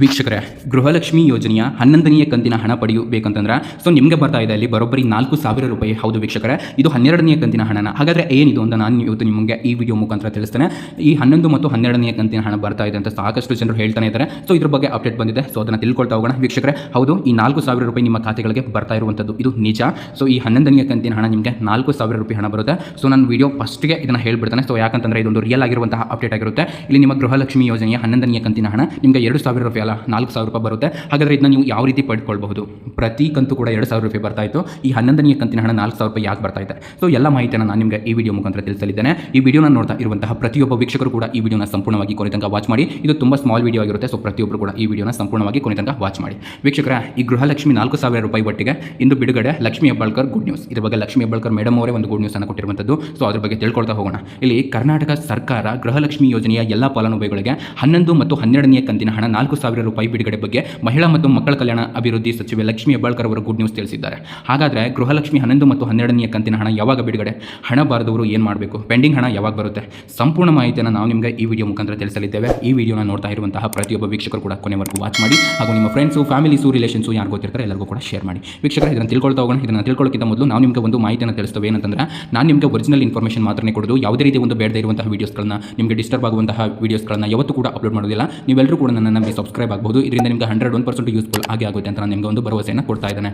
ವೀಕ್ಷಕರೇ, ಗೃಹಲಕ್ಷ್ಮಿ ಯೋಜನೆಯ ಹನ್ನೊಂದನೆಯ ಕಂತಿನ ಹಣ ಪಡೆಯಬೇಕಂತಂದ್ರೆ ಸೊ ನಿಮಗೆ ಬರ್ತಾ ಇದೆ ಅಲ್ಲಿ ಬರೋಬ್ಬರಿ ನಾಲ್ಕು ಸಾವಿರ ರೂಪಾಯಿ. ಹೌದು ವೀಕ್ಷಕರೇ, ಇದು ಹನ್ನೆರಡನೆಯ ಕಂತಿನ ಹಣನ. ಹಾಗಾದರೆ ಏನಿದು ಅಂತ ನಾನು ಇವತ್ತು ನಿಮಗೆ ಈ ವಿಡಿಯೋ ಮುಖಾಂತರ ತಿಳಿಸ್ತೇನೆ. ಈ ಹನ್ನೊಂದು ಮತ್ತು ಹನ್ನೆರಡನೆಯ ಕಂತಿನ ಹಣ ಬರ್ತಾ ಇದೆ ಅಂತ ಸಾಕಷ್ಟು ಜನರು ಹೇಳ್ತಾನೆ ಇದ್ದಾರೆ. ಸೊ ಇದ್ರ ಬಗ್ಗೆ ಅಪ್ಡೇಟ್ ಬಂದಿದೆ ಸೊ ಅದನ್ನು ತಿಳ್ಕೊಳ್ತಾ ಹೋಗೋಣ. ವೀಕ್ಷಕರೇ, ಹೌದು, ಈ ನಾಲ್ಕು ಸಾವಿರ ರೂಪಾಯಿ ನಿಮ್ಮ ಖಾತೆಗಳಿಗೆ ಬರ್ತಾ ಇರುವಂಥದ್ದು ಇದು ನಿಜ. ಸೊ ಈ ಹನ್ನೊಂದನೆಯ ಕಂತಿನ ಹಣ ನಿಮಗೆ ನಾಲ್ಕು ಸಾವಿರ ರೂಪಾಯಿ ಹಣ ಬರುತ್ತೆ. ಸೊ ನಾನು ವಿಡಿಯೋ ಫಸ್ಟ್ಗೆ ಇದನ್ನು ಹೇಳ್ಬಿಡ್ತಾನೆ. ಸೊ ಯಾಕಂತಂದ್ರೆ ಇದೊಂದು ರಿಯಲ್ ಆಗಿರುವಂತಹ ಅಪ್ಡೇಟ್ ಆಗಿರುತ್ತೆ. ಇಲ್ಲಿ ನಿಮ್ಮ ಗೃಹಲಕ್ಷ್ಮಿ ಯೋಜನೆಯ ಹನ್ನೊಂದನೆಯ ಕಂತಿನ ಹಣ ನಿಮಗೆ ಎರಡು ಸಾವಿರ ರೂಪಾಯಿ ಅಲ್ಲ, ನಾಲ್ಕು ಸಾವಿರ ರೂಪಾಯಿ ಬರುತ್ತೆ. ಹಾಗಾದರೆ ಇದನ್ನ ನೀವು ಯಾವ ರೀತಿ ಪಡ್ಕೊಳ್ಬಹುದು? ಪ್ರತಿ ಕಂತು ಕೂಡ ಎರಡು ಸಾವಿರ ರೂಪಾಯಿ ಬರ್ತಾ ಇತ್ತು. ಈ ಹನ್ನೊಂದನೆಯ ಕಂತಿನ ಹಣ ನಾಲ್ಕು ಸಾವಿರ ರೂಪಾಯಿ ಯಾಕೆ ಬರ್ತಾ ಇದೆ? ಸೊ ಎಲ್ಲ ಮಾಹಿತಿಯನ್ನು ನಾನು ನಿಮಗೆ ಈ ವಿಡಿಯೋ ಮುಖಾಂತರ ತಿಳಿಸಲಿದ್ದೇನೆ. ಈ ವಿಡಿಯೋನ ನೋಡ್ತಾ ಇರುವಂತಹ ಪ್ರತಿಯೊಬ್ಬ ವೀಕ್ಷಕರು ಕೂಡ ಈ ವಿಡಿಯೋನ ಸಂಪೂರ್ಣವಾಗಿ ಕೊನೆ ತನಕ ವಾಚ್ ಮಾಡಿ. ಇದು ತುಂಬ ಸ್ಮಾಲ್ ವಿಡಿಯೋ ಆಗಿರುತ್ತೆ ಸೊ ಪ್ರತಿಯೊಬ್ಬರು ಕೂಡ ಈ ವಿಡಿಯೋನ ಸಂಪೂರ್ಣವಾಗಿ ಕೊನೆ ತನಕ ವಾಚ್ ಮಾಡಿ. ವೀಕ್ಷಕರ, ಈ ಗೃಹಲಕ್ಷ್ಮಿ ನಾಲ್ಕು ಸಾವಿರ ರೂಪಾಯಿ ಒಟ್ಟಿಗೆ ಇಂದು ಬಿಡುಗಡೆ ಲಕ್ಷ್ಮಿ ಹೆಬ್ಬಾಳ್ಕರ್ ಗುಡ್ ನ್ಯೂಸ್ ಇದ್ರ ಬಗ್ಗೆ ಲಕ್ಷ್ಮಿ ಹೆಬ್ಬಾಳ್ಕರ್ ಮೇಡಮ್ ಅವರೇ ಒಂದು ಗುಡ್ ನ್ಯೂಸ್ ಅನ್ನು ಕೊಟ್ಟಿರುವಂಥದ್ದು. ಸೊ ಅದ್ರ ಬಗ್ಗೆ ತಿಳ್ಕೊಳ್ತಾ ಹೋಗೋಣ. ಇಲ್ಲಿ ಕರ್ನಾಟಕ ಸರ್ಕಾರ ಗೃಹಲಕ್ಷ್ಮಿ ಯೋಜನೆಯ ಎಲ್ಲ ಫಲಾನುಭವಿಗಳಿಗೆ ಹನ್ನೊಂದು ಮತ್ತು ಹನ್ನೆರಡನೆಯ ಕಂತಿನ ಹಣ ನಾಲ್ಕು ರೂಪಾಯಿ ಬಿಡುಗಡೆ ಬಗ್ಗೆ ಮಹಿಳಾ ಮತ್ತು ಮಕ್ಕಳ ಕಲ್ಯಾಣ ಅಭಿವೃದ್ಧಿ ಸಚಿವೆ ಲಕ್ಷ್ಮಿ ಹೆಬ್ಬಾಳ್ಕರ್ ಅವರು ಗುಡ್ ನ್ಯೂಸ್ ತಿಳಿಸಿದ್ದಾರೆ. ಹಾಗಾದರೆ ಗೃಹಲಕ್ಷ್ಮಿ ಹನ್ನೊಂದು ಮತ್ತು ಹನ್ನೆರಡನೆಯ ಕಂತಿನ ಹಣ ಯಾವಾಗ ಬಿಡುಗಡೆ? ಹಣ ಬಾರದವರು ಏನು ಮಾಡಬೇಕು? ಪೆಂಡಿಂಗ್ ಹಣ ಯಾವಾಗ ಬರುತ್ತೆ? ಸಂಪೂರ್ಣ ಮಾಹಿತಿಯನ್ನು ನಾವು ನಿಮಗೆ ಈ ವಿಡಿಯೋ ಮುಖಾಂತರ ತಿಳಿಸಲಿದ್ದೇವೆ. ಈ ವಿಡಿಯೋನ ನೋಡ್ತಾ ಇರುವಂತಹ ಪ್ರತಿಯೊಬ್ಬ ವೀಕ್ಷಕರು ಕೂಡ ಕೊನೆವರೆಗೂ ವಾಚ್ ಮಾಡಿ ಹಾಗೂ ನಿಮ್ಮ ಫ್ರೆಂಡ್ಸು ಫ್ಯಾಮಿಲೀಸು ರಿಲೇಷನ್ಸು ಯಾರು ಗೊತ್ತಿರ್ತಾರೆ ಎಲ್ಲರಿಗೂ ಕೂಡ ಶೇರ್ ಮಾಡಿ. ವೀಕ್ಷಕರ, ಇದನ್ನು ತಿಳ್ಕೊಳ್ತಾ ಹೋಗೋಣ. ಇದನ್ನು ತಿಳ್ಕೊಳ್ಳೋಕ್ಕಿಂತ ಮೊದಲು ನಾವು ನಿಮಗೆ ಒಂದು ಮಾಹಿತಿಯನ್ನು ತಿಳಿಸ್ತೇವೆ. ಏನಂತಂದ್ರೆ, ನಾನು ನಿಮಗೆ ಒರಿಜಿನಲ್ ಇನ್ಫಾರ್ಮೇಷನ್ ಮಾತ್ರನೇ ಕೊಡೋದು. ಯಾವುದೇ ರೀತಿ ಒಂದು ಬೇಡದೇ ಇರುವಂತಹ ವೀಡಿಯೋಸ್ಗಳನ್ನ ನಿಮಗೆ ಡಿಸ್ಟರ್ಬ್ ಆಗುವಂತಹ ವೀಡಿಯೋಸ್ಗಳನ್ನ ಯಾವತ್ತೂ ಕೂಡ ಅಪ್ಲೋಡ್ ಮಾಡೋದಿಲ್ಲ ನೀವೆಲ್ಲರೂ ಕೂಡ ನನ್ನ ನಮಗೆ ಸಬ್ಸ್ಕ್ರೈಬ್ ಆಗಬಹುದು ಇದರಿಂದ ನಿಮಗೆ ಹಂಡ್ರೆಡ್ ಒನ್ ಪರ್ಸೆಂಟ್ ಯೂಸ್ಫುಲ್ ಆಗಿ ಆಗುತ್ತೆ ಅಂತ ನಾನು ನಿಮಗೆ ಒಂದು ಭರವಸೆಯನ್ನು ಕೊಡ್ತಾ ಇದ್ದೇನೆ.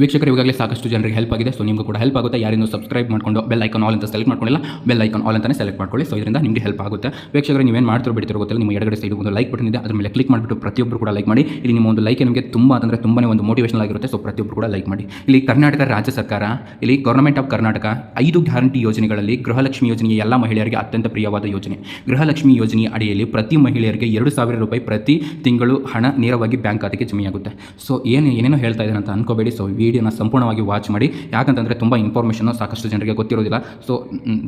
ವೀಕ್ಷಕರು, ಇವಾಗಲೇ ಸಾಕಷ್ಟು ಜನರಿಗೆ ಹೆಲ್ಪ್ ಆಗಿದೆ. ಸೊ ನಿಮಗೂ ಕೂಡ ಹೆಲ್ಪ್ ಆಗುತ್ತೆ. ಯಾರಿಂದ ಸಬ್ಸ್ಕ್ರೈಬ್ ಮಾಡ್ಕೊಂಡು ಬೆಲ್ ಐಕಾನ್ ಆಲ್ ಅಂತ ಸೆಲೆಕ್ಟ್ ಮಾಡ್ಕೊಂಡಿಲ್ಲ ಬೆಲ್ ಐಕಾನ್ ಆಲ್ ಅಂತಾನೆ ಸೆಲೆಕ್ಟ್ ಮಾಡ್ಕೊಳ್ಳಿ. ಸೊ ಇದರಿಂದ ನಿಮಗೆ ಹೆಲ್ಪ್ ಆಗುತ್ತೆ. ವೀಕ್ಷಕರು, ನೀವೇನು ಮಾಡ್ತಿರೋ ಬಿಡ್ತಿರೋ ಗೊತ್ತಿಲ್ಲ. ನಿಮ್ಮ ಎಡಗಡೆ ಸೈಡ್ ಒಂದು ಲೈಕ್ ಬಟನ್ ಇದೆ. ಅದ್ರ ಮೇಲೆ ಕ್ಲಿಕ್ ಮಾಡಿಬಿಟ್ಟು ಪ್ರತಿಯೊಬ್ಬರು ಕೂಡ ಲೈಕ್ ಮಾಡಿ. ಇಲ್ಲಿ ನಿಮ್ಮ ಒಂದು ಲೈಕ್ ನಿಮಗೆ ತುಂಬ ಅಂದರೆ ತುಂಬಾ ಒಂದು ಮೋಟಿವೇಶನ್ ಆಗಿರುತ್ತೆ. ಸೊ ಪ್ರತಿಯೊಬ್ಬರು ಕೂಡ ಲೈಕ್ ಮಾಡಿ. ಇಲ್ಲಿ ಕರ್ನಾಟಕ ರಾಜ್ಯ ಸರ್ಕಾರ, ಇಲ್ಲಿ ಗೌರ್ಮೆಂಟ್ ಆಫ್ ಕರ್ನಾಟಕ ಐದು ಗ್ಯಾರಂಟಿ ಯೋಜನೆಗಳಲ್ಲಿ ಗೃಹಲಕ್ಷ್ಮಿ ಯೋಜನೆಯ ಎಲ್ಲ ಮಹಿಳೆಯರಿಗೆ ಅತ್ಯಂತ ಪ್ರಿಯವಾದ ಯೋಜನೆ. ಗೃಹಲಕ್ಷ್ಮಿ ಯೋಜನೆಯ ಅಡಿಯಲ್ಲಿ ಪ್ರತಿ ಮಹಿಳೆಯರಿಗೆ ಎರಡು ಸಾವಿರ ರೂಪಾಯಿ ಪ್ರತಿ ತಿಂಗಳು ಹಣ ನೇರವಾಗಿ ಬ್ಯಾಂಕ್ ಖಾತೆಗೆ ಜಮೆಯಾಗುತ್ತೆ ಸೊ ಏನು ಏನೇನೋ ಹೇಳ್ತಾ ಇದ್ದಾರೆ ಅಂತ ಅನ್ಕೋಬೇಡಿ. ಸೊ ವಿಡಿಯೋನ ಸಂಪೂರ್ಣವಾಗಿ ವಾಚ್ ಮಾಡಿ. ಯಾಕಂತಂದರೆ ತುಂಬ ಇನ್ಫಾರ್ಮೇಷನ್ ಸಾಕಷ್ಟು ಜನರಿಗೆ ಗೊತ್ತಿರೋದಿಲ್ಲ. ಸೊ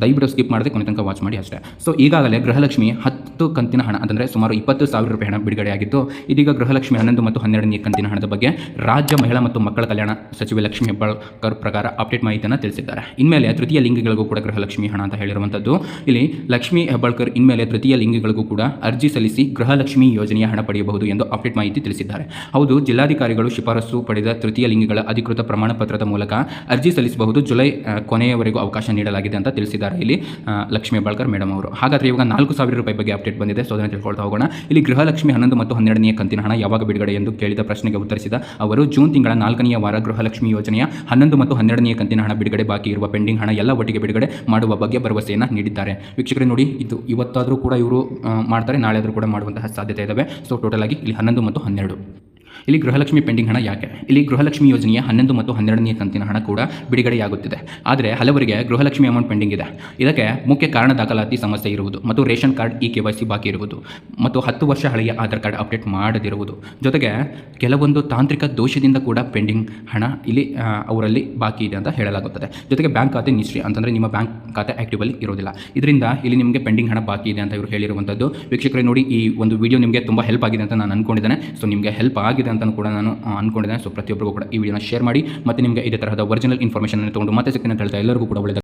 ದಯವಿಟ್ಟು ಸ್ಕಿಪ್ ಮಾಡದೆ ಕೊನೆ ತನಕ ವಾಚ್ ಮಾಡಿ ಅಷ್ಟೇ. ಸೊ ಈಗಾಗಲೇ ಗೃಹಲಕ್ಷ್ಮಿ ಹತ್ತು ಕಂತಿನ ಹಣ, ಅಂದರೆ ಸುಮಾರು ಇಪ್ಪತ್ತು ಸಾವಿರ ರೂಪಾಯಿ ಹಣ ಬಿಡುಗಡೆಯಾಗಿತ್ತು ಇದೀಗ ಗೃಹಲಕ್ಷ್ಮಿ ಹನ್ನೊಂದು ಮತ್ತು ಹನ್ನೆರಡನೇ ಕಂತಿನ ಹಣದ ಬಗ್ಗೆ ರಾಜ್ಯ ಮಹಿಳಾ ಮತ್ತು ಮಕ್ಕಳ ಕಲ್ಯಾಣ ಸಚಿವೆ ಲಕ್ಷ್ಮಿ ಹೆಬ್ಬಾಳ್ಕರ್ ಪ್ರಕಾರ ಅಪ್ಡೇಟ್ ಮಾಹಿತಿಯನ್ನು ತಿಳಿಸಿದ್ದಾರೆ. ಇನ್ಮೇಲೆ ತೃತೀಯ ಲಿಂಗಿಗಳಿಗೂ ಕೂಡ ಗೃಹಲಕ್ಷ್ಮಿ ಹಣ ಅಂತ ಹೇಳಿರುವಂಥದ್ದು ಇಲ್ಲಿ ಲಕ್ಷ್ಮಿ ಹೆಬ್ಬಾಳ್ಕರ್ ಇನ್ಮೇಲೆ ತೃತೀಯ ಲಿಂಗಿಗಳಿಗೂ ಕೂಡ ಅರ್ಜಿ ಸಲ್ಲಿಸಿ ಗೃಹಲಕ್ಷ್ಮಿ ಯೋಜನೆಯ ಹಣ ಪಡೆಯಬಹುದು. ಎಂದು ಅಪ್ಡೇಟ್ ಮಾಹಿತಿ ತಿಳಿಸಿದ್ದಾರೆ. ಹೌದು, ಜಿಲ್ಲಾಧಿಕಾರಿಗಳು ಶಿಫಾರಸು ಪಡೆದ ತೃತೀಯ ಲಿಂಗಿಗಳ ಅಧಿಕೃತ ಪ್ರಮಾಣ ಪತ್ರದ ಮೂಲಕ ಅರ್ಜಿ ಸಲ್ಲಿಸಬಹುದು. ಜುಲೈ ಕೊನೆಯವರೆಗೂ ಅವಕಾಶ ನೀಡಲಾಗಿದೆ ಅಂತ ತಿಳಿಸಿದ್ದಾರೆ ಇಲ್ಲಿ ಲಕ್ಷ್ಮೀ ಹೆಬ್ಬಾಳ್ಕರ್ ಮೇಡಮ್ ಅವರು. ಹಾಗಾದರೆ ಇವಾಗ ನಾಲ್ಕು ಸಾವಿರ ರೂಪಾಯಿ ಬಗ್ಗೆ ಅಪ್ಡೇಟ್ ಬಂದಿದೆ. ಸೊ, ಅದನ್ನು ತಿಳ್ಕೊಳ್ತಾ ಹೋಗೋಣ. ಇಲ್ಲಿ ಗೃಹಲಕ್ಷ್ಮಿ ಹನ್ನೊಂದು ಮತ್ತು ಹನ್ನೆರಡನೆಯ ಕಂತಿನ ಹಣ ಯಾವಾಗ ಬಿಡುಗಡೆ ಎಂದು ಕೇಳಿದ ಪ್ರಶ್ನೆಗೆ ಉತ್ತರಿಸಿದ ಅವರು, ಜೂನ್ ತಿಂಗಳ ನಾಲ್ಕನೆಯ ವಾರ ಗೃಹಲಕ್ಷ್ಮಿ ಯೋಜನೆಯ ಹನ್ನೊಂದು ಮತ್ತು ಹನ್ನೆರಡನೆಯ ಕಂತಿನ ಹಣ ಬಿಡುಗಡೆ ಬಾಕಿ ಇರುವ ಪೆಂಡಿಂಗ್ ಹಣ ಎಲ್ಲ ಒಟ್ಟಿಗೆ ಬಿಡುಗಡೆ ಮಾಡುವ ಬಗ್ಗೆ ಭರವಸೆಯನ್ನು ನೀಡಿದ್ದಾರೆ. ವೀಕ್ಷಕರೇ, ನೋಡಿ, ಇದು ಇವತ್ತಾದರೂ ಕೂಡ ಇವರು ಮಾಡ್ತಾರೆ. ನಾಳೆ ಆದರೂ ಕೂಡ ಮಾಡುವಂತಹ ಸಾಧ್ಯತೆ ಇದಾವೆ. ಸೊ, ಟೋಟಲ್ ಆಗಿ ಇಲ್ಲಿ ಹನ್ನೊಂದು ಮತ್ತು ಹನ್ನೆರಡು. ಇಲ್ಲಿ ಗೃಹಲಕ್ಷ್ಮಿ ಪೆಂಡಿಂಗ್ ಹಣ ಯಾಕೆ? ಇಲ್ಲಿ ಗೃಹಲಕ್ಷ್ಮಿ ಯೋಜನೆಯ ಹನ್ನೊಂದು ಮತ್ತು ಹನ್ನೆರಡನೇ ಕಂತಿನ ಹಣ ಕೂಡ ಬಿಡುಗಡೆಯಾಗುತ್ತಿದೆ. ಆದರೆ ಹಲವರಿಗೆ ಗೃಹಲಕ್ಷ್ಮಿ ಅಮೌಂಟ್ ಪೆಂಡಿಂಗ್ ಇದೆ. ಇದಕ್ಕೆ ಮುಖ್ಯ ಕಾರಣ ದಾಖಲಾತಿ ಸಮಸ್ಯೆ ಇರುವುದು ಮತ್ತು ration card E K Y C ಬಾಕಿ ಇರುವುದು ಮತ್ತು ಹತ್ತು ವರ್ಷ ಹಳೆಯ ಆಧಾರ್ ಕಾರ್ಡ್ ಅಪ್ಡೇಟ್ ಮಾಡದಿರುವುದು. ಜೊತೆಗೆ ಕೆಲವೊಂದು ತಾಂತ್ರಿಕ ದೋಷದಿಂದ ಕೂಡ ಪೆಂಡಿಂಗ್ ಹಣ ಇಲ್ಲಿ ಅವರಲ್ಲಿ ಬಾಕಿ ಇದೆ ಅಂತ ಹೇಳಲಾಗುತ್ತದೆ. ಜೊತೆಗೆ ಬ್ಯಾಂಕ್ ಖಾತೆ ನಿಷ್ಕ್ರಿಯ ಅಂತಂದರೆ ನಿಮ್ಮ ಬ್ಯಾಂಕ್ ಖಾತೆ ಆ್ಯಕ್ಟಿವಲ್ಲಿ ಇರೋದಿಲ್ಲ ಇದರಿಂದ ಇಲ್ಲಿ ನಿಮಗೆ ಪೆಂಡಿಂಗ್ ಹಣ ಬಾಕಿ ಇದೆ ಅಂತ ಇವರು ಹೇಳಿರುವಂಥದ್ದು ವೀಕ್ಷಕರೇ ನೋಡಿ ಈ ಒಂದು ವಿಡಿಯೋ ನಿಮಗೆ ತುಂಬ ಹೆಲ್ಪ್ ಆಗಿದೆ ಅಂತ ನಾನು ಅನ್ಕೊಂಡಿದ್ದೇನೆ. ಸೊ ನಿಮಗೆ ಹೆಲ್ಪ್ ಆಗಿದೆ ಅಂತ ಕೂಡ ನಾನು ಅಂದ್ಕೊಂಡಿದ್ದೇನೆ ಸೊ ಪ್ರತಿಯೊಬ್ಬರಿಗೂ ಕೂಡ ಈ ವಿಡಿಯೋನ ಶೇರ್ ಮಾಡಿ. ಮತ್ತು ನಿಮಗೆ ಇದೇ ತರಹದ ಒರಿಜಿನಲ್ ಇನ್ಫಾರ್ಮೇಷನ್ ತೊಗೊಂಡು ಮತ್ತೆ ಅಂತ ಹೇಳ್ತಾ ಎಲ್ಲರಿಗೂ ಕೂಡ ಒಳ್ಳೆಯದು.